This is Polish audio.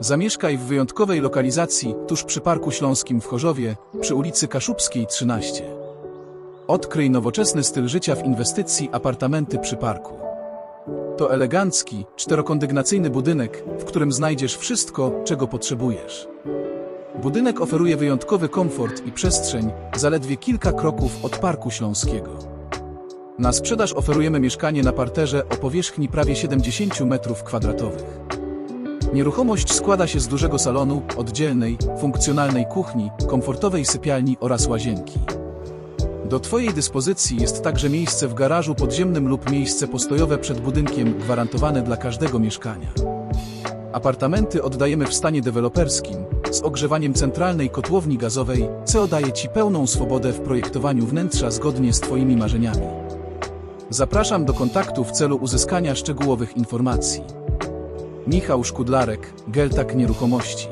Zamieszkaj w wyjątkowej lokalizacji tuż przy Parku Śląskim w Chorzowie, przy ulicy Kaszubskiej 13. Odkryj nowoczesny styl życia w inwestycji apartamenty przy parku. To elegancki, czterokondygnacyjny budynek, w którym znajdziesz wszystko, czego potrzebujesz. Budynek oferuje wyjątkowy komfort i przestrzeń, zaledwie kilka kroków od Parku Śląskiego. Na sprzedaż oferujemy mieszkanie na parterze o powierzchni prawie 70 m2. Nieruchomość składa się z dużego salonu, oddzielnej, funkcjonalnej kuchni, komfortowej sypialni oraz łazienki. Do Twojej dyspozycji jest także miejsce w garażu podziemnym lub miejsce postojowe przed budynkiem gwarantowane dla każdego mieszkania. Apartamenty oddajemy w stanie deweloperskim, z ogrzewaniem centralnej kotłowni gazowej, co daje Ci pełną swobodę w projektowaniu wnętrza zgodnie z Twoimi marzeniami. Zapraszam do kontaktu w celu uzyskania szczegółowych informacji. Michał Szkudlarek, Geltak Nieruchomości.